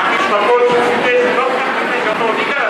আমি সকল শিশুদের সুরক্ষার জন্য যত অধিকার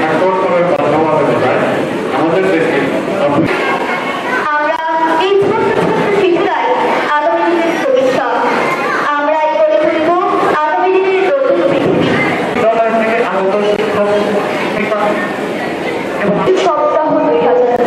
এবং সপ্তাহ দুই হাজার